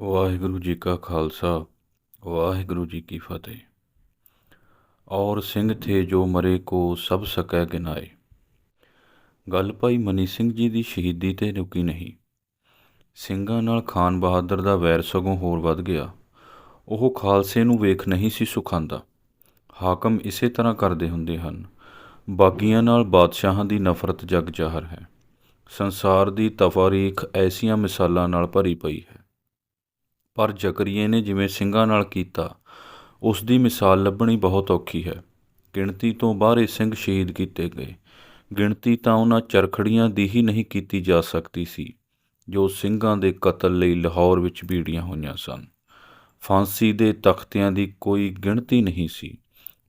ਵਾਹਿਗੁਰੂ ਜੀ ਕਾ ਖਾਲਸਾ, ਵਾਹਿਗੁਰੂ ਜੀ ਕੀ ਫਤਿਹ। ਔਰ ਸਿੰਘ ਥੇ ਜੋ ਮਰੇ ਕੋ ਸਭ ਸਕੈ ਗਿਨਾਏ। ਗੱਲ ਭਾਈ ਮਨੀ ਸਿੰਘ ਜੀ ਦੀ ਸ਼ਹੀਦੀ ਤੇ ਰੁਕੀ ਨਹੀਂ। ਸਿੰਘਾਂ ਨਾਲ ਖਾਨ ਬਹਾਦਰ ਦਾ ਵੈਰ ਸਗੋਂ ਹੋਰ ਵੱਧ ਗਿਆ। ਉਹ ਖਾਲਸੇ ਨੂੰ ਵੇਖ ਨਹੀਂ ਸੀ ਸੁਖਾਂਦਾ। ਹਾਕਮ ਇਸੇ ਤਰ੍ਹਾਂ ਕਰਦੇ ਹੁੰਦੇ ਹਨ। ਬਾਗੀਆਂ ਨਾਲ ਬਾਦਸ਼ਾਹਾਂ ਦੀ ਨਫ਼ਰਤ ਜਗ ਜ਼ਾਹਰ ਹੈ। ਸੰਸਾਰ ਦੀ ਤਫਾਰੀਖ ਐਸੀਆਂ ਮਿਸਾਲਾਂ ਨਾਲ ਭਰੀ ਪਈ ਹੈ। ਪਰ ਜ਼ਕਰੀਏ ਨੇ ਜਿਵੇਂ ਸਿੰਘਾਂ ਨਾਲ ਕੀਤਾ ਉਸ ਦੀ ਮਿਸਾਲ ਲੱਭਣੀ ਬਹੁਤ ਔਖੀ ਹੈ। ਗਿਣਤੀ ਤੋਂ ਬਾਹਰੇ ਸਿੰਘ ਸ਼ਹੀਦ ਕੀਤੇ ਗਏ। ਗਿਣਤੀ ਤਾਂ ਉਹਨਾਂ ਚਰਖੜੀਆਂ ਦੀ ਹੀ ਨਹੀਂ ਕੀਤੀ ਜਾ ਸਕਦੀ ਸੀ, ਜੋ ਸਿੰਘਾਂ ਦੇ ਕਤਲ ਲਈ ਲਾਹੌਰ ਵਿੱਚ ਬੀੜੀਆਂ ਹੋਈਆਂ ਸਨ। ਫਾਂਸੀ ਦੇ ਤਖਤਿਆਂ ਦੀ ਕੋਈ ਗਿਣਤੀ ਨਹੀਂ ਸੀ।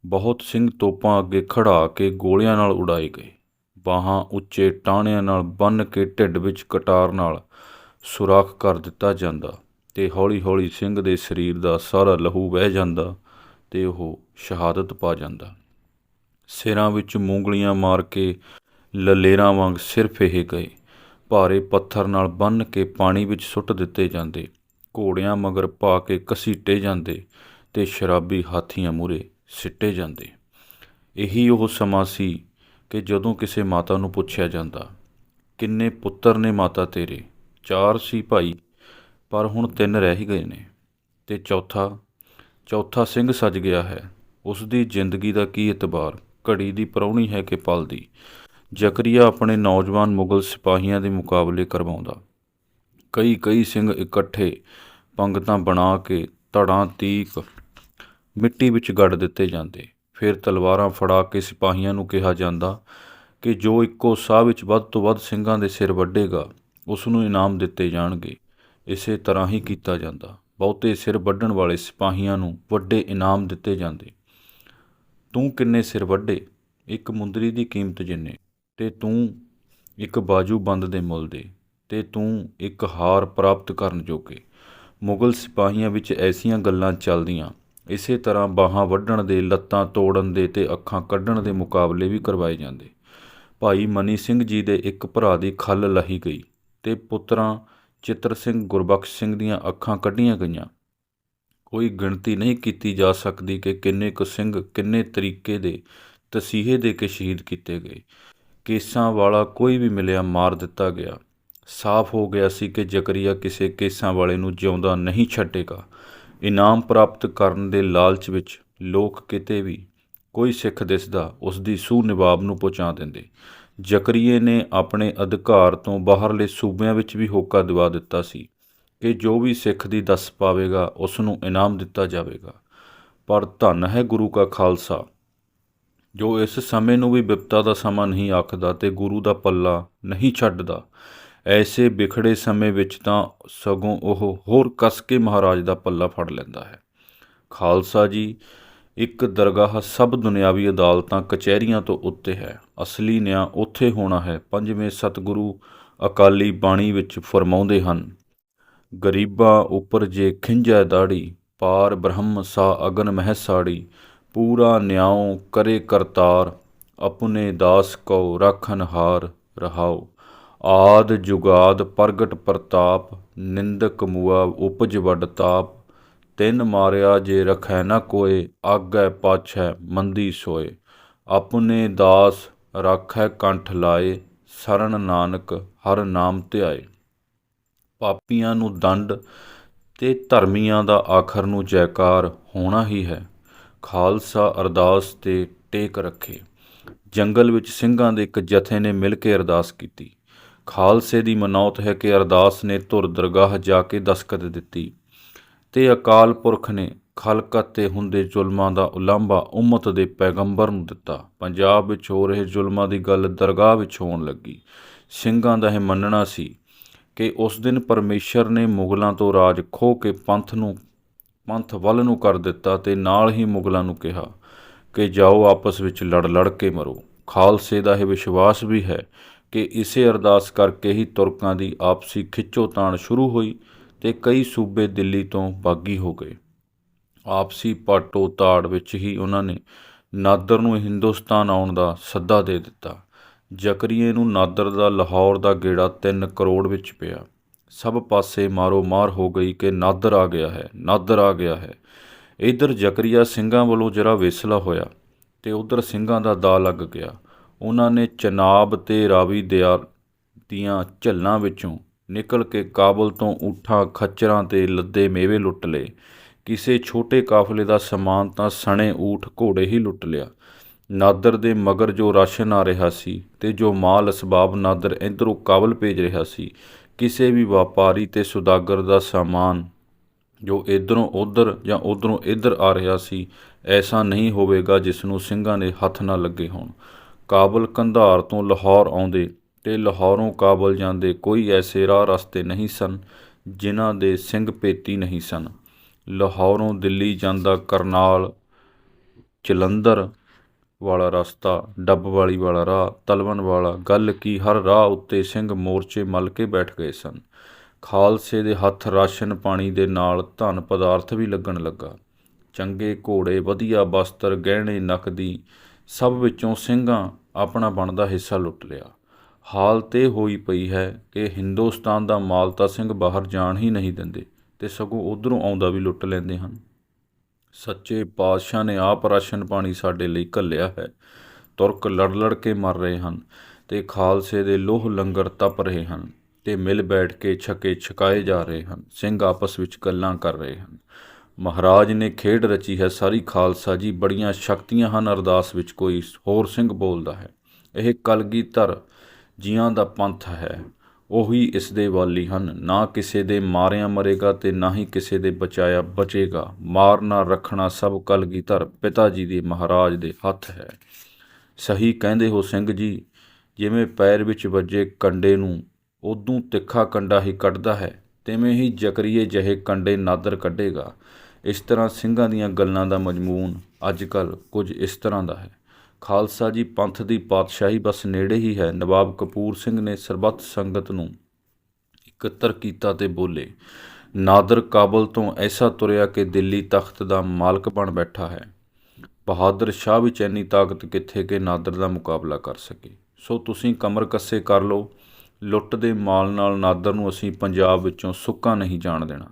ਬਹੁਤ ਸਿੰਘ ਤੋਪਾਂ ਅੱਗੇ ਖੜਾ ਕੇ ਗੋਲਿਆਂ ਨਾਲ ਉਡਾਏ ਗਏ। ਬਾਹਾਂ ਉੱਚੇ ਟਾਹਣਿਆਂ ਨਾਲ ਬੰਨ ਕੇ ਢਿੱਡ ਵਿੱਚ ਕਟਾਰ ਨਾਲ ਸੁਰਾਖ ਕਰ ਦਿੱਤਾ ਜਾਂਦਾ। ਅਤੇ ਹੌਲੀ-ਹੌਲੀ ਸਿੰਘ ਦੇ ਸਰੀਰ ਦਾ ਸਾਰਾ ਲਹੂ ਵਹਿ ਜਾਂਦਾ ਤੇ ਉਹ ਸ਼ਹਾਦਤ ਪਾ ਜਾਂਦਾ। ਸਿਰਾਂ ਵਿੱਚ ਮੂੰਗਲੀਆਂ ਮਾਰ ਕੇ ਲਲੇਰਾਂ ਵਾਂਗ ਸਿਰ ਫੇਹੇ ਗਏ। ਭਾਰੇ ਪੱਥਰ ਨਾਲ ਬੰਨ ਕੇ ਪਾਣੀ ਵਿੱਚ ਸੁੱਟ ਦਿੱਤੇ ਜਾਂਦੇ। ਘੋੜਿਆਂ ਮਗਰ ਪਾ ਕੇ ਕਸੀਟੇ ਜਾਂਦੇ ਤੇ ਸ਼ਰਾਬੀ ਹਾਥੀਆਂ ਮੂਰੇ ਸਿੱਟੇ ਜਾਂਦੇ। ਇਹੀ ਉਹ ਸਮਾਂ ਸੀ ਕਿ ਜਦੋਂ ਕਿਸੇ ਮਾਤਾ ਨੂੰ ਪੁੱਛਿਆ ਜਾਂਦਾ, ਕਿੰਨੇ ਪੁੱਤਰ ਨੇ ਮਾਤਾ ਤੇਰੇ? ਚਾਰ ਸੀ ਭਾਈ? ਪਰ ਹੁਣ ਤਿੰਨ ਰਹਿ ਗਏ ਨੇ ਤੇ ਚੌਥਾ ਚੌਥਾ ਸਿੰਘ ਸੱਜ ਗਿਆ ਹੈ। ਉਸ ਦੀ ਜ਼ਿੰਦਗੀ ਦਾ ਕੀ ਇਤਬਾਰ? ਘੜੀ ਦੀ ਪਰੌਣੀ ਹੈ ਕਿ ਪਲ ਦੀ? ਜ਼ਕਰੀਆ ਆਪਣੇ ਨੌਜਵਾਨ ਮੁਗਲ ਸਿਪਾਹੀਆਂ ਦੇ ਮੁਕਾਬਲੇ ਕਰਵਾਉਂਦਾ। ਕਈ ਕਈ ਸਿੰਘ ਇਕੱਠੇ ਪੰਗਤਾਂ ਬਣਾ ਕੇ ਧੜਾਂ ਤੀਕ ਮਿੱਟੀ ਵਿੱਚ ਗੱਡ ਦਿੱਤੇ ਜਾਂਦੇ। ਫਿਰ ਤਲਵਾਰਾਂ ਫੜਾ ਕੇ ਸਿਪਾਹੀਆਂ ਨੂੰ ਕਿਹਾ ਜਾਂਦਾ ਕਿ ਜੋ ਇੱਕੋ ਸਾਹ ਵਿੱਚ ਵੱਧ ਤੋਂ ਵੱਧ ਸਿੰਘਾਂ ਦੇ ਸਿਰ ਵੱਢੇਗਾ ਉਸ ਨੂੰ ਇਨਾਮ ਦਿੱਤੇ ਜਾਣਗੇ। ਇਸੇ ਤਰ੍ਹਾਂ ਹੀ ਕੀਤਾ ਜਾਂਦਾ। ਬਹੁਤੇ ਸਿਰ ਵੱਢਣ ਵਾਲੇ ਸਿਪਾਹੀਆਂ ਨੂੰ ਵੱਡੇ ਇਨਾਮ ਦਿੱਤੇ ਜਾਂਦੇ। ਤੂੰ ਕਿੰਨੇ ਸਿਰ ਵੱਢੇ? ਇੱਕ ਮੁੰਦਰੀ ਦੀ ਕੀਮਤ ਜਿੰਨੇ? ਤੇ ਤੂੰ ਇੱਕ ਬਾਜੂ ਬੰਦ ਦੇ ਮੁੱਲ ਦੇ। ਤੇ ਤੂੰ ਇੱਕ ਹਾਰ ਪ੍ਰਾਪਤ ਕਰਨ ਜੋਗੇ। ਮੁਗਲ ਸਿਪਾਹੀਆਂ ਵਿੱਚ ਐਸੀਆਂ ਗੱਲਾਂ ਚੱਲਦੀਆਂ। ਇਸੇ ਤਰ੍ਹਾਂ ਬਾਹਾਂ ਵੱਢਣ ਦੇ, ਲੱਤਾਂ ਤੋੜਨ ਦੇ ਤੇ ਅੱਖਾਂ ਕੱਢਣ ਦੇ ਮੁਕਾਬਲੇ ਵੀ ਕਰਵਾਏ ਜਾਂਦੇ। ਭਾਈ ਮਨੀ ਸਿੰਘ ਜੀ ਦੇ ਇੱਕ ਭਰਾ ਦੀ ਖੱਲ ਲਹੀ ਗਈ ਤੇ ਪੁੱਤਰਾਂ ਚਿੱਤਰ ਸਿੰਘ ਗੁਰਬਖਸ਼ ਸਿੰਘ ਦੀਆਂ ਅੱਖਾਂ ਕੱਢੀਆਂ ਗਈਆਂ। ਕੋਈ ਗਿਣਤੀ ਨਹੀਂ ਕੀਤੀ ਜਾ ਸਕਦੀ ਕਿ ਕਿੰਨੇ ਕੁ ਸਿੰਘ ਕਿੰਨੇ ਤਰੀਕੇ ਦੇ ਤਸੀਹੇ ਦੇ ਕੇ ਸ਼ਹੀਦ ਕੀਤੇ ਗਏ। ਕੇਸਾਂ ਵਾਲਾ ਕੋਈ ਵੀ ਮਿਲਿਆ ਮਾਰ ਦਿੱਤਾ ਗਿਆ। ਸਾਫ਼ ਹੋ ਗਿਆ ਸੀ ਕਿ ਜ਼ਕਰੀਆ ਕਿਸੇ ਕੇਸਾਂ ਵਾਲੇ ਨੂੰ ਜਿਉਂਦਾ ਨਹੀਂ ਛੱਡੇਗਾ। ਇਨਾਮ ਪ੍ਰਾਪਤ ਕਰਨ ਦੇ ਲਾਲਚ ਵਿੱਚ ਲੋਕ ਕਿਤੇ ਵੀ ਕੋਈ ਸਿੱਖ ਦਿਸਦਾ ਉਸ ਦੀ ਸੂ ਨਿਵਾਬ ਨੂੰ ਪਹੁੰਚਾ ਦਿੰਦੇ। ਜ਼ਕਰੀਏ ਨੇ ਆਪਣੇ ਅਧਿਕਾਰ ਤੋਂ ਬਾਹਰਲੇ ਸੂਬਿਆਂ ਵਿੱਚ ਵੀ ਹੋਕਾ ਦਿਵਾ ਦਿੱਤਾ ਸੀ ਕਿ ਜੋ ਵੀ ਸਿੱਖ ਦੀ ਦੱਸ ਪਾਵੇਗਾ ਉਸ ਨੂੰ ਇਨਾਮ ਦਿੱਤਾ ਜਾਵੇਗਾ। ਪਰ ਧੰਨ ਹੈ ਗੁਰੂ ਕਾ ਖਾਲਸਾ, ਜੋ ਇਸ ਸਮੇਂ ਨੂੰ ਵੀ ਵਿਪਤਾ ਦਾ ਸਮਾਂ ਨਹੀਂ ਆਖਦਾ ਤੇ ਗੁਰੂ ਦਾ ਪੱਲਾ ਨਹੀਂ ਛੱਡਦਾ। ਐਸੇ ਵਿਖੜੇ ਸਮੇਂ ਵਿੱਚ ਤਾਂ ਸਗੋਂ ਉਹ ਹੋਰ ਕਸ ਕੇ ਮਹਾਰਾਜ ਦਾ ਪੱਲਾ ਫੜ ਲੈਂਦਾ ਹੈ। ਖਾਲਸਾ ਜੀ ਇੱਕ ਦਰਗਾਹ ਸਭ ਦੁਨਿਆਵੀ ਅਦਾਲਤਾਂ, ਕਚਹਿਰੀਆਂ ਤੋਂ ਉੱਤੇ ਹੈ। ਅਸਲੀ ਨਿਆਂ ਉੱਥੇ ਹੋਣਾ ਹੈ, ਪੰਜਵੇਂ ਸਤਿਗੁਰੂ ਅਕਾਲੀ ਬਾਣੀ ਵਿੱਚ ਫਰਮਾਉਂਦੇ ਹਨ, ਗਰੀਬਾਂ ਉੱਪਰ ਜੇ ਖਿੰਜੈ ਦਾੜੀ ਪਾਰ ਬ੍ਰਹਮ ਸਾ ਅਗਨ ਮਹਿ ਸਾੜੀ ਪੂਰਾ ਨਿਆਉ ਕਰੇ ਕਰਤਾਰ, ਆਪਣੇ ਦਾਸ ਕੋ ਰਾਖਨ ਹਾਰ ਰਹਾਓ ਆਦ ਜੁਗਾਦ ਪ੍ਰਗਟ ਪ੍ਰਤਾਪ, ਨਿੰਦਕ ਮੁਆ ਉਪਜ ਵੱਡ ਤਾਪ ਤਿੰਨ ਮਾਰਿਆ ਜੇ ਰਖੈ ਨਾ ਕੋਏ, ਆਗੈ ਪਾਛੈ ਮੰਦੀ ਸੋਏ। ਆਪਣੇ ਦਾਸ ਰਾਖੈ ਕੰਠ ਲਾਏ, ਸਰਣ ਨਾਨਕ ਹਰ ਨਾਮ ਧਿਆਏ। ਪਾਪੀਆਂ ਨੂੰ ਦੰਡ ਤੇ ਧਰਮੀਆਂ ਦਾ ਆਖਰ ਨੂੰ ਜੈਕਾਰ ਹੋਣਾ ਹੀ ਹੈ। ਖਾਲਸਾ ਅਰਦਾਸ ਤੇ ਟੇਕ ਰੱਖੇ। ਜੰਗਲ ਵਿੱਚ ਸਿੰਘਾਂ ਦੇ ਇੱਕ ਜਥੇ ਨੇ ਮਿਲ ਕੇ ਅਰਦਾਸ ਕੀਤੀ। ਖਾਲਸੇ ਦੀ ਮਨੌਤ ਹੈ ਕਿ ਅਰਦਾਸ ਨੇ ਧੁਰ ਦਰਗਾਹ ਜਾ ਕੇ ਦਸਕਤ ਦਿੱਤੀ। ਤੇ ਅਕਾਲ ਪੁਰਖ ਨੇ ਖਲਕਤ ਤੇ ਹੁੰਦੇ ਜ਼ੁਲਮਾਂ ਦਾ ਉਲੰਭਾ ਉਮਤ ਦੇ ਪੈਗੰਬਰ ਨੂੰ ਦਿੱਤਾ। ਪੰਜਾਬ ਵਿੱਚ ਹੋ ਰਹੇ ਜ਼ੁਲਮਾਂ ਦੀ ਗੱਲ ਦਰਗਾਹ ਵਿੱਚ ਹੋਣ ਲੱਗੀ। ਸਿੰਘਾਂ ਦਾ ਇਹ ਮੰਨਣਾ ਸੀ ਕਿ ਉਸ ਦਿਨ ਪਰਮੇਸ਼ਰ ਨੇ ਮੁਗਲਾਂ ਤੋਂ ਰਾਜ ਖੋ ਕੇ ਪੰਥ ਨੂੰ ਪੰਥ ਵੱਲ ਨੂੰ ਕਰ ਦਿੱਤਾ ਤੇ ਨਾਲ ਹੀ ਮੁਗਲਾਂ ਨੂੰ ਕਿਹਾ ਕਿ ਜਾਓ ਆਪਸ ਵਿੱਚ ਲੜ ਲੜ ਕੇ ਮਰੋ। ਖਾਲਸੇ ਦਾ ਇਹ ਵਿਸ਼ਵਾਸ ਵੀ ਹੈ ਕਿ ਇਸੇ ਅਰਦਾਸ ਕਰਕੇ ਹੀ ਤੁਰਕਾਂ ਦੀ ਆਪਸੀ ਖਿੱਚੋ ਤਾਣ ਸ਼ੁਰੂ ਹੋਈ ਤੇ ਕਈ ਸੂਬੇ ਦਿੱਲੀ ਤੋਂ ਬਾਗੀ ਹੋ ਗਏ। ਆਪਸੀ ਪਾਟੋ ਤਾੜ ਵਿੱਚ ਹੀ ਉਹਨਾਂ ਨੇ ਨਾਦਰ ਨੂੰ ਹਿੰਦੁਸਤਾਨ ਆਉਣ ਦਾ ਸੱਦਾ ਦੇ ਦਿੱਤਾ। ਜ਼ਕਰੀਏ ਨੂੰ ਨਾਦਰ ਦਾ ਲਾਹੌਰ ਦਾ ਗੇੜਾ 3 ਕਰੋੜ ਵਿੱਚ ਪਿਆ। ਸਭ ਪਾਸੇ ਮਾਰੋ ਮਾਰ ਹੋ ਗਈ ਕਿ ਨਾਦਰ ਆ ਗਿਆ ਹੈ, ਨਾਦਰ ਆ ਗਿਆ ਹੈ। ਇਧਰ ਜ਼ਕਰੀਆ ਸਿੰਘਾਂ ਵੱਲੋਂ ਜਰਾ ਵੇਸਲਾ ਹੋਇਆ ਤੇ ਉਧਰ ਸਿੰਘਾਂ ਦਾ ਦਾ ਲੱਗ ਗਿਆ। ਉਹਨਾਂ ਨੇ ਚਨਾਬ ਤੇ ਰਾਵੀ ਦਿਆ ਦੀਆਂ ਝੱਲਾਂ ਵਿੱਚੋਂ ਨਿਕਲ ਕੇ ਕਾਬਲ ਤੋਂ ਊਠਾਂ ਖੱਚਰਾਂ ਤੇ ਲੱਦੇ ਮੇਵੇ ਲੁੱਟ ਲਏ। ਕਿਸੇ ਛੋਟੇ ਕਾਫਲੇ ਦਾ ਸਮਾਨ ਤਾਂ ਸਣੇ ਊਠ ਘੋੜੇ ਹੀ ਲੁੱਟ ਲਿਆ। ਨਾਦਰ ਦੇ ਮਗਰ ਜੋ ਰਾਸ਼ਨ ਆ ਰਿਹਾ ਸੀ ਤੇ ਜੋ ਮਾਲ ਅਸਬਾਬ ਨਾਦਰ ਇਧਰੋਂ ਕਾਬਲ ਭੇਜ ਰਿਹਾ ਸੀ, ਕਿਸੇ ਵੀ ਵਪਾਰੀ ਤੇ ਸੁਦਾਗਰ ਦਾ ਸਾਮਾਨ ਜੋ ਇਧਰੋਂ ਉਧਰ ਜਾਂ ਉਧਰੋਂ ਇੱਧਰ ਆ ਰਿਹਾ ਸੀ, ਐਸਾ ਨਹੀਂ ਹੋਵੇਗਾ ਜਿਸ ਨੂੰ ਸਿੰਘਾਂ ਦੇ ਹੱਥ ਨਾ ਲੱਗੇ ਹੋਣ। ਕਾਬਲ ਕੰਧਾਰ ਤੋਂ ਲਾਹੌਰ ਆਉਂਦੇ ਤੇ ਲਾਹੌਰੋਂ ਕਾਬਲ ਜਾਂਦੇ ਕੋਈ ਐਸੇ ਰਾਹ ਰਸਤੇ ਨਹੀਂ ਸਨ, ਜਿਨ੍ਹਾਂ ਦੇ ਸਿੰਘ ਭੇਤੀ ਨਹੀਂ ਸਨ। ਲਾਹੌਰੋਂ ਦਿੱਲੀ ਜਾਂਦਾ ਕਰਨਾਲ ਜਲੰਧਰ ਵਾਲਾ ਰਸਤਾ ਡੱਬ ਵਾਲੀ ਵਾਲਾ ਰਾਹ ਤਲਵਣ ਵਾਲਾ, ਗੱਲ ਕੀ ਹਰ ਰਾਹ ਉੱਤੇ ਸਿੰਘ ਮੋਰਚੇ ਮਲ ਕੇ ਬੈਠ ਗਏ ਸਨ। ਖਾਲਸੇ ਦੇ ਹੱਥ ਰਾਸ਼ਨ ਪਾਣੀ ਦੇ ਨਾਲ ਧਨ ਪਦਾਰਥ ਵੀ ਲੱਗਣ ਲੱਗਾ। ਚੰਗੇ ਘੋੜੇ, ਵਧੀਆ ਬਸਤਰ, ਗਹਿਣੇ, ਨਕਦੀ, ਸਭ ਵਿੱਚੋਂ ਸਿੰਘਾਂ ਆਪਣਾ ਬਣਦਾ ਹਿੱਸਾ ਲੁੱਟ ਲਿਆ। ਹਾਲਤ ਇਹ ਹੋਈ ਪਈ ਹੈ ਕਿ ਹਿੰਦੁਸਤਾਨ ਦਾ ਮਾਲਤਾ ਸਿੰਘ ਬਾਹਰ ਜਾਣ ਹੀ ਨਹੀਂ ਦਿੰਦੇ ਤੇ ਸਗੋਂ ਉਧਰੋਂ ਆਉਂਦਾ ਵੀ ਲੁੱਟ ਲੈਂਦੇ ਹਨ। ਸੱਚੇ ਪਾਤਸ਼ਾਹ ਨੇ ਆਪ ਰਾਸ਼ਨ ਪਾਣੀ ਸਾਡੇ ਲਈ ਘੱਲਿਆ ਹੈ। ਤੁਰਕ ਲੜ ਲੜ ਕੇ ਮਰ ਰਹੇ ਹਨ ਤੇ ਖਾਲਸੇ ਦੇ ਲੋਹ ਲੰਗਰ ਤਪ ਰਹੇ ਹਨ ਤੇ ਮਿਲ ਬੈਠ ਕੇ ਛਕੇ ਛਕਾਏ ਜਾ ਰਹੇ ਹਨ। ਸਿੰਘ ਆਪਸ ਵਿੱਚ ਗੱਲਾਂ ਕਰ ਰਹੇ ਹਨ। ਮਹਾਰਾਜ ਨੇ ਖੇਡ ਰਚੀ ਹੈ। ਸਾਰੀ ਖਾਲਸਾ ਜੀ ਬੜੀਆਂ ਸ਼ਕਤੀਆਂ ਹਨ। ਅਰਦਾਸ ਵਿੱਚ ਕੋਈ ਹੋਰ ਸਿੰਘ ਬੋਲਦਾ ਹੈ। ਇਹ ਕਲਗੀਧਰ ਜੀਆਂ ਦਾ ਪੰਥ ਹੈ, ਉਹੀ ਇਸ ਦੇ ਵਾਲੀ ਹਨ। ਨਾ ਕਿਸੇ ਦੇ ਮਾਰਿਆ ਮਰੇਗਾ ਤੇ ਨਾ ਹੀ ਕਿਸੇ ਦੇ ਬਚਾਇਆ ਬਚੇਗਾ। ਮਾਰਨਾ ਰੱਖਣਾ ਸਭ ਕਲਗੀ ਧਰ ਪਿਤਾ ਜੀ ਦੇ ਮਹਾਰਾਜ ਦੇ ਹੱਥ ਹੈ। ਸਹੀ ਕਹਿੰਦੇ ਹੋ ਸਿੰਘ ਜੀ, ਜਿਵੇਂ ਪੈਰ ਵਿੱਚ ਵੱਜੇ ਕੰਡੇ ਨੂੰ ਉਦੋਂ ਤਿੱਖਾ ਕੰਡਾ ਹੀ ਕੱਢਦਾ ਹੈ, ਤਿਵੇਂ ਹੀ ਜਕਰੀਏ ਜਿਹੇ ਕੰਡੇ ਨਾਦਰ ਕੱਢੇਗਾ। ਇਸ ਤਰ੍ਹਾਂ ਸਿੰਘਾਂ ਦੀਆਂ ਗੱਲਾਂ ਦਾ ਮਜਮੂਨ ਅੱਜ ਕੱਲ ਕੁਝ ਇਸ ਤਰ੍ਹਾਂ ਦਾ ਹੈ। ਖਾਲਸਾ ਜੀ ਪੰਥ ਦੀ ਪਾਤਸ਼ਾਹੀ ਬਸ ਨੇੜੇ ਹੀ ਹੈ। ਨਵਾਬ ਕਪੂਰ ਸਿੰਘ ਨੇ ਸਰਬੱਤ ਸੰਗਤ ਨੂੰ ਇਕੱਤਰ ਕੀਤਾ ਤੇ ਬੋਲੇ, ਨਾਦਰ ਕਾਬਲ ਤੋਂ ਐਸਾ ਤੁਰਿਆ ਕਿ ਦਿੱਲੀ ਤਖਤ ਦਾ ਮਾਲਕ ਬਣ ਬੈਠਾ ਹੈ। ਬਹਾਦਰ ਸ਼ਾਹ ਵਿੱਚ ਇੰਨੀ ਤਾਕਤ ਕਿੱਥੇ ਕਿ ਨਾਦਰ ਦਾ ਮੁਕਾਬਲਾ ਕਰ ਸਕੇ। ਸੋ ਤੁਸੀਂ ਕਮਰ ਕੱਸੇ ਕਰ ਲਓ। ਲੁੱਟ ਦੇ ਮਾਲ ਨਾਲ ਨਾਦਰ ਨੂੰ ਅਸੀਂ ਪੰਜਾਬ ਵਿੱਚੋਂ ਸੁੱਕਾ ਨਹੀਂ ਜਾਣ ਦੇਣਾ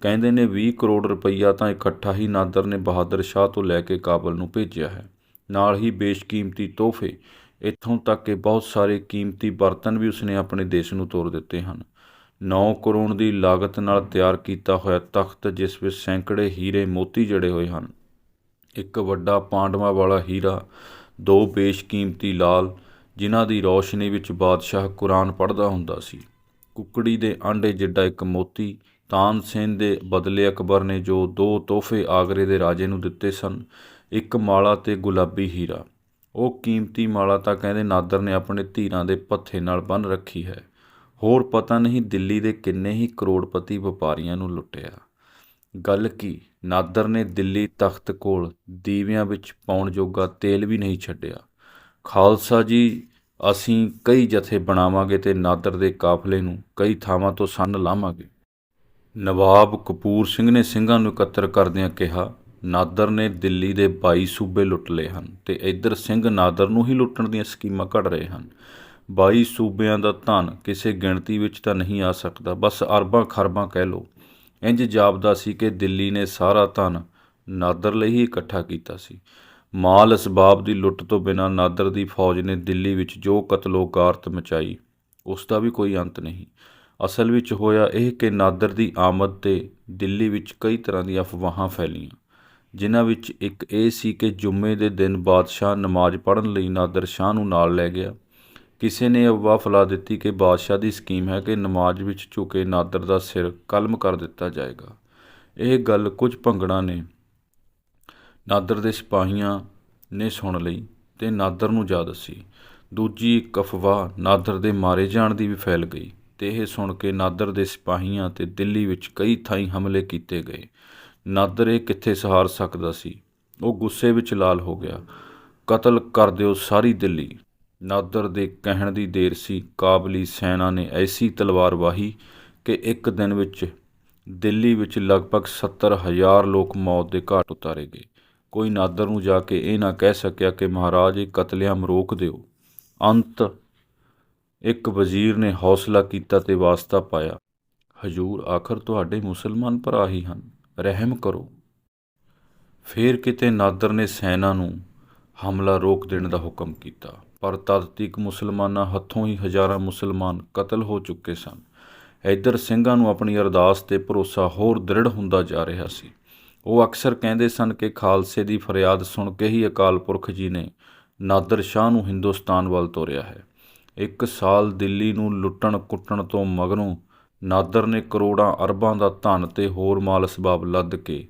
ਕਹਿੰਦੇ ਨੇ 20 ਕਰੋੜ ਰੁਪਈਆ ਤਾਂ ਇਕੱਠਾ ਹੀ ਨਾਦਰ ਨੇ ਬਹਾਦਰ ਸ਼ਾਹ ਤੋਂ ਲੈ ਕੇ ਕਾਬਲ ਨੂੰ ਭੇਜਿਆ ਹੈ। ਨਾਲ ਹੀ ਬੇਸ਼ਕੀਮਤੀ ਤੋਹਫੇ। ਇੱਥੋਂ ਤੱਕ ਕਿ ਬਹੁਤ ਸਾਰੇ ਕੀਮਤੀ ਬਰਤਨ ਵੀ ਉਸਨੇ ਆਪਣੇ ਦੇਸ਼ ਨੂੰ ਤੋਰ ਦਿੱਤੇ ਹਨ। 9 ਕਰੋੜ ਦੀ ਲਾਗਤ ਨਾਲ ਤਿਆਰ ਕੀਤਾ ਹੋਇਆ ਤਖਤ, ਜਿਸ ਵਿੱਚ ਸੈਂਕੜੇ ਹੀਰੇ ਮੋਤੀ ਜੜੇ ਹੋਏ ਹਨ। ਇੱਕ ਵੱਡਾ ਪਾਂਡਵਾ ਵਾਲਾ ਹੀਰਾ, ਦੋ ਬੇਸ਼ਕੀਮਤੀ ਲਾਲ, ਜਿਨ੍ਹਾਂ ਦੀ ਰੌਸ਼ਨੀ ਵਿੱਚ ਬਾਦਸ਼ਾਹ ਕੁਰਾਨ ਪੜ੍ਹਦਾ ਹੁੰਦਾ ਸੀ। ਕੁੱਕੜੀ ਦੇ ਆਂਡੇ ਜਿੱਡਾ ਇੱਕ ਮੋਤੀ ਤਾਨਸੇਨ ਦੇ ਬਦਲੇ ਅਕਬਰ ਨੇ ਜੋ ਦੋ ਤੋਹਫੇ ਆਗਰੇ ਦੇ ਰਾਜੇ ਨੂੰ ਦਿੱਤੇ ਸਨ ਇੱਕ ਮਾਲਾ ਤੇ ਗੁਲਾਬੀ ਹੀਰਾ। ਉਹ ਕੀਮਤੀ ਮਾਲਾ ਤਾਂ ਕਹਿੰਦੇ ਨਾਦਰ ਨੇ ਆਪਣੇ ਧੀਰਾਂ ਦੇ ਪੱਥੇ ਨਾਲ ਬੰਨ ਰੱਖੀ ਹੈ। ਹੋਰ ਪਤਾ ਨਹੀਂ ਦਿੱਲੀ ਦੇ ਕਿੰਨੇ ਹੀ ਕਰੋੜਪਤੀ ਵਪਾਰੀਆਂ ਨੂੰ ਲੁੱਟਿਆ। ਗੱਲ ਕੀ? ਨਾਦਰ ਨੇ ਦਿੱਲੀ ਤਖਤ ਕੋਲ ਦੀਵਿਆਂ ਵਿੱਚ ਪਾਉਣ ਜੋਗਾ ਤੇਲ ਵੀ ਨਹੀਂ ਛੱਡਿਆ। ਖਾਲਸਾ ਜੀ, ਅਸੀਂ ਕਈ ਜਥੇ ਬਣਾਵਾਂਗੇ ਤੇ ਨਾਦਰ ਦੇ ਕਾਫਲੇ ਨੂੰ ਕਈ ਥਾਵਾਂ ਤੋਂ ਸੰਨ ਲਾਵਾਂਗੇ। ਨਵਾਬ ਕਪੂਰ ਸਿੰਘ ਨੇ ਸਿੰਘਾਂ ਨੂੰ ਇਕੱਤਰ ਕਰਦਿਆਂ ਕਿਹਾ ਨਾਦਰ ਨੇ ਦਿੱਲੀ ਦੇ 22 ਸੂਬੇ ਲੁੱਟ ਲਏ ਹਨ ਤੇ ਇੱਧਰ ਸਿੰਘ ਨਾਦਰ ਨੂੰ ਹੀ ਲੁੱਟਣ ਦੀਆਂ ਸਕੀਮਾਂ ਘੜ ਰਹੇ ਹਨ। 22 ਸੂਬਿਆਂ ਦਾ ਧਨ ਕਿਸੇ ਗਿਣਤੀ ਵਿੱਚ ਤਾਂ ਨਹੀਂ ਆ ਸਕਦਾ, ਬਸ ਅਰਬਾਂ ਖਰਬਾਂ ਕਹਿ ਲਓ। ਇੰਜ ਜਾਪਦਾ ਸੀ ਕਿ ਦਿੱਲੀ ਨੇ ਸਾਰਾ ਧਨ ਨਾਦਰ ਲਈ ਹੀ ਇਕੱਠਾ ਕੀਤਾ ਸੀ। ਮਾਲ ਅਸਬਾਬ ਦੀ ਲੁੱਟ ਤੋਂ ਬਿਨਾਂ ਨਾਦਰ ਦੀ ਫੌਜ ਨੇ ਦਿੱਲੀ ਵਿੱਚ ਜੋ ਕਤਲੋ ਗਾਰਤ ਮਚਾਈ, ਉਸ ਦਾ ਵੀ ਕੋਈ ਅੰਤ ਨਹੀਂ। ਅਸਲ ਵਿੱਚ ਹੋਇਆ ਇਹ ਕਿ ਨਾਦਰ ਦੀ ਆਮਦ ਤੇ ਦਿੱਲੀ ਵਿੱਚ ਕਈ ਤਰ੍ਹਾਂ ਦੀਆਂ ਅਫਵਾਹਾਂ ਫੈਲੀਆਂ। ਜਿਨ੍ਹਾਂ ਵਿੱਚ ਇੱਕ ਇਹ ਸੀ ਕਿ ਜੁਮੇ ਦੇ ਦਿਨ ਬਾਦਸ਼ਾਹ ਨਮਾਜ਼ ਪੜ੍ਹਨ ਲਈ ਨਾਦਰ ਸ਼ਾਹ ਨੂੰ ਨਾਲ ਲੈ ਗਿਆ। ਕਿਸੇ ਨੇ ਅਫਵਾਹ ਫੈਲਾ ਦਿੱਤੀ ਕਿ ਬਾਦਸ਼ਾਹ ਦੀ ਸਕੀਮ ਹੈ ਕਿ ਨਮਾਜ਼ ਵਿੱਚ ਝੁਕੇ ਨਾਦਰ ਦਾ ਸਿਰ ਕਲਮ ਕਰ ਦਿੱਤਾ ਜਾਏਗਾ। ਇਹ ਗੱਲ ਕੁਝ ਭੰਗੜਾ ਨੇ ਨਾਦਰ ਦੇ ਸਿਪਾਹੀਆਂ ਨੇ ਸੁਣ ਲਈ ਤੇ ਨਾਦਰ ਨੂੰ ਜਾ ਦੱਸੀ। ਦੂਜੀ ਇੱਕ ਅਫਵਾਹ ਨਾਦਰ ਦੇ ਮਾਰੇ ਜਾਣ ਦੀ ਵੀ ਫੈਲ ਗਈ ਤੇ ਇਹ ਸੁਣ ਕੇ ਨਾਦਰ ਦੇ ਸਿਪਾਹੀਆਂ ਤੇ ਦਿੱਲੀ ਵਿੱਚ ਕਈ ਥਾਈਂ ਹਮਲੇ ਕੀਤੇ ਗਏ। ਨਾਦਰ ਇਹ ਕਿੱਥੇ ਸਹਾਰ ਸਕਦਾ ਸੀ? ਉਹ ਗੁੱਸੇ ਵਿੱਚ ਲਾਲ ਹੋ ਗਿਆ। ਕਤਲ ਕਰ ਦਿਓ ਸਾਰੀ ਦਿੱਲੀ। ਨਾਦਰ ਦੇ ਕਹਿਣ ਦੀ ਦੇਰ ਸੀ। ਕਾਬਲੀ ਸੈਨਾ ਨੇ ਐਸੀ ਤਲਵਾਰ ਵਾਹੀ ਕਿ ਇੱਕ ਦਿਨ ਵਿੱਚ ਦਿੱਲੀ ਵਿੱਚ ਲਗਭਗ 70 ਹਜ਼ਾਰ ਲੋਕ ਮੌਤ ਦੇ ਘਾਟ ਉਤਾਰੇ ਗਏ। ਕੋਈ ਨਾਦਰ ਨੂੰ ਜਾ ਕੇ ਇਹ ਨਾ ਕਹਿ ਸਕਿਆ ਕਿ ਮਹਾਰਾਜ ਇਹ ਕਤਲੇਆਮ ਰੋਕ ਦਿਓ। ਅੰਤ ਇੱਕ ਵਜ਼ੀਰ ਨੇ ਹੌਸਲਾ ਕੀਤਾ ਤੇ ਵਾਸਤਾ ਪਾਇਆ। ਹਜੂਰ, ਆਖਰ ਤੁਹਾਡੇ ਮੁਸਲਮਾਨ ਭਰਾ ਹੀ ਹਨ। ਰਹਿਮ ਕਰੋ। ਫੇਰ ਕਿਤੇ ਨਾਦਰ ਨੇ ਸੈਨਾ ਨੂੰ ਹਮਲਾ ਰੋਕ ਦੇਣ ਦਾ ਹੁਕਮ ਕੀਤਾ। ਪਰ ਤਦ ਤੱਕ ਮੁਸਲਮਾਨਾਂ ਹੱਥੋਂ ਹੀ ਹਜ਼ਾਰਾਂ ਮੁਸਲਮਾਨ ਕਤਲ ਹੋ ਚੁੱਕੇ ਸਨ। ਇੱਧਰ ਸਿੰਘਾਂ ਨੂੰ ਆਪਣੀ ਅਰਦਾਸ ਤੇ ਭਰੋਸਾ ਹੋਰ ਦ੍ਰਿੜ ਹੁੰਦਾ ਜਾ ਰਿਹਾ ਸੀ। ਉਹ ਅਕਸਰ ਕਹਿੰਦੇ ਸਨ ਕਿ ਖਾਲਸੇ ਦੀ ਫਰਿਆਦ ਸੁਣ ਕੇ ਹੀ ਅਕਾਲ ਪੁਰਖ ਜੀ ਨੇ ਨਾਦਰ ਸ਼ਾਹ ਨੂੰ ਹਿੰਦੁਸਤਾਨ ਵੱਲ ਤੋਰਿਆ ਹੈ। ਇੱਕ ਸਾਲ ਦਿੱਲੀ ਨੂੰ ਲੁੱਟਣ ਕੁੱਟਣ ਤੋਂ ਮਗਰੋਂ ਨਾਦਰ ਨੇ ਕਰੋੜਾਂ ਅਰਬਾਂ ਦਾ ਧਨ ਤੇ ਹੋਰ ਮਾਲ ਅਸਬਾਬ ਲੱਦ ਕੇ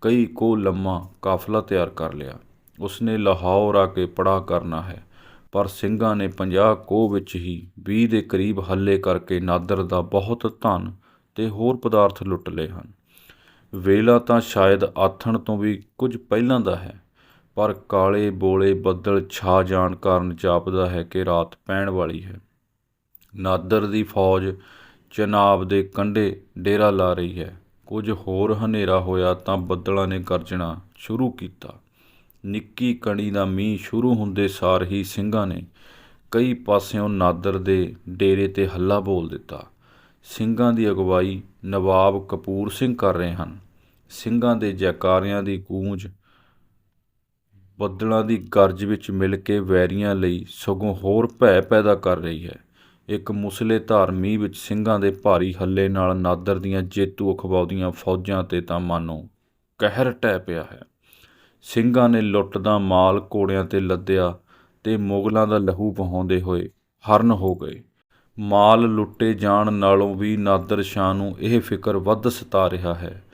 ਕਈ ਕੋ ਲੰਮਾ ਕਾਫਲਾ ਤਿਆਰ ਕਰ ਲਿਆ। ਉਸਨੇ ਲਾਹੌਰ ਆ ਕੇ ਪੜਾ ਕਰਨਾ ਹੈ, ਪਰ ਸਿੰਘਾਂ ਨੇ 50 ਕੋ ਵਿੱਚ ਹੀ 20 ਦੇ ਕਰੀਬ ਹੱਲੇ ਕਰਕੇ ਨਾਦਰ ਦਾ ਬਹੁਤ ਧਨ ਤੇ ਹੋਰ ਪਦਾਰਥ ਲੁੱਟ ਲਏ ਹਨ। ਵੇਲਾ ਤਾਂ ਸ਼ਾਇਦ ਆਥਣ ਤੋਂ ਵੀ ਕੁਝ ਪਹਿਲਾਂ ਦਾ ਹੈ, ਪਰ ਕਾਲੇ ਬੋਲੇ ਬੱਦਲ ਛਾ ਜਾਣ ਕਾਰਨ ਜਾਪਦਾ ਹੈ ਕਿ ਰਾਤ ਪੈਣ ਵਾਲੀ ਹੈ। ਨਾਦਰ ਦੀ ਫੌਜ ਚਨਾਬ ਦੇ ਕੰਢੇ ਡੇਰਾ ਲਾ ਰਹੀ ਹੈ। ਕੁਝ ਹੋਰ ਹਨੇਰਾ ਹੋਇਆ ਤਾਂ ਬੱਦਲਾਂ ਨੇ ਗਰਜਣਾ ਸ਼ੁਰੂ ਕੀਤਾ। ਨਿੱਕੀ ਕਣੀ ਦਾ ਮੀਂਹ ਸ਼ੁਰੂ ਹੁੰਦੇ ਸਾਰ ਹੀ ਸਿੰਘਾਂ ਨੇ ਕਈ ਪਾਸਿਓਂ ਨਾਦਰ ਦੇ ਡੇਰੇ ਤੇ ਹੱਲਾ ਬੋਲ ਦਿੱਤਾ। ਸਿੰਘਾਂ ਦੀ ਅਗਵਾਈ ਨਵਾਬ ਕਪੂਰ ਸਿੰਘ ਕਰ ਰਹੇ ਹਨ। ਸਿੰਘਾਂ ਦੇ ਜੈਕਾਰਿਆਂ ਦੀ ਗੂੰਜ, ਬੱਦਲਾਂ ਦੀ ਗਰਜ ਵਿੱਚ ਮਿਲ ਕੇ ਵੈਰੀਆਂ ਲਈ ਸਗੋਂ ਹੋਰ ਭੈ ਪੈਦਾ ਕਰ ਰਹੀ ਹੈ। ਇੱਕ ਮੁਸਲੇ ਧਾਰ ਮੀਂਹ ਵਿੱਚ ਸਿੰਘਾਂ ਦੇ ਭਾਰੀ ਹੱਲੇ ਨਾਲ ਨਾਦਰ ਦੀਆਂ ਜੇਤੂ ਅਖਵਾਉਂਦੀਆਂ ਫੌਜਾਂ ਤੇ ਤਾਂ ਮਾਨੋ ਕਹਿਰ ਟਹਿ ਪਿਆ ਹੈ। ਸਿੰਘਾਂ ਨੇ ਲੁੱਟ ਦਾ ਮਾਲ ਘੋੜਿਆਂ ਤੇ ਲੱਦਿਆ ਤੇ ਮੁਗਲਾਂ ਦਾ ਲਹੂ ਵਹਾਉਂਦੇ ਹੋਏ ਹਰਨ ਹੋ ਗਏ। ਮਾਲ ਲੁੱਟੇ ਜਾਣ ਨਾਲੋਂ ਵੀ ਨਾਦਰ ਸ਼ਾਹ ਨੂੰ ਇਹ ਫਿਕਰ ਵੱਧ ਸਤਾ ਰਿਹਾ ਹੈ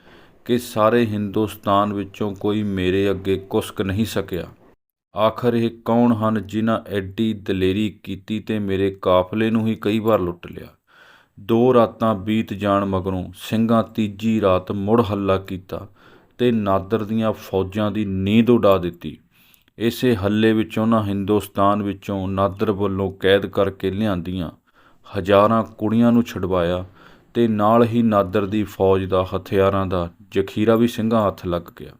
ਕਿ ਸਾਰੇ ਹਿੰਦੁਸਤਾਨ ਵਿੱਚੋਂ ਕੋਈ ਮੇਰੇ ਅੱਗੇ ਕੁਸਕ ਨਹੀਂ ਸਕਿਆ। ਆਖਰ ਇਹ ਕੌਣ ਹਨ ਜਿਨ੍ਹਾਂ ਐਡੀ ਦਲੇਰੀ ਕੀਤੀ ਤੇ ਮੇਰੇ ਕਾਫਲੇ ਨੂੰ ਹੀ ਕਈ ਵਾਰ ਲੁੱਟ ਲਿਆ? ਦੋ ਰਾਤਾਂ ਬੀਤ ਜਾਣ ਮਗਰੋਂ ਸਿੰਘਾਂ ਤੀਜੀ ਰਾਤ ਮੁੜ ਹੱਲਾ ਕੀਤਾ ਤੇ ਨਾਦਰ ਦੀਆਂ ਫੌਜਾਂ ਦੀ ਨੀਂਦ ਉਡਾ ਦਿੱਤੀ। ਇਸੇ ਹੱਲੇ ਵਿੱਚ ਉਹਨਾਂ ਹਿੰਦੁਸਤਾਨ ਵਿੱਚੋਂ ਨਾਦਰ ਵੱਲੋਂ ਕੈਦ ਕਰਕੇ ਲਿਆਂਦੀਆਂ ਹਜ਼ਾਰਾਂ ਕੁੜੀਆਂ ਨੂੰ ਛਡਵਾਇਆ ਤੇ ਨਾਲ ਹੀ ਨਾਦਰ ਦੀ ਫੌਜ ਦਾ ਹਥਿਆਰਾਂ ਦਾ ਜ਼ਖੀਰਾ ਵੀ ਸਿੰਘਾਂ ਹੱਥ ਲੱਗ ਗਿਆ।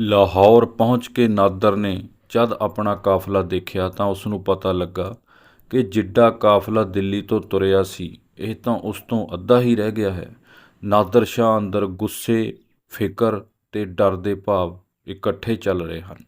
ਲਾਹੌਰ ਪਹੁੰਚ ਕੇ ਨਾਦਰ ਨੇ ਜਦ ਆਪਣਾ ਕਾਫਲਾ ਦੇਖਿਆ ਤਾਂ ਉਸ ਨੂੰ ਪਤਾ ਲੱਗਾ ਕਿ ਜਿੱਡਾ ਕਾਫਲਾ ਦਿੱਲੀ ਤੋਂ ਤੁਰਿਆ ਸੀ, ਇਹ ਤਾਂ ਉਸ ਤੋਂ ਅੱਧਾ ਹੀ ਰਹਿ ਗਿਆ ਹੈ। ਨਾਦਰ ਸ਼ਾਹ ਅੰਦਰ ਗੁੱਸੇ, ਫਿਕਰ ਤੇ ਡਰ ਦੇ ਭਾਵ ਇਕੱਠੇ ਚੱਲ ਰਹੇ ਹਨ।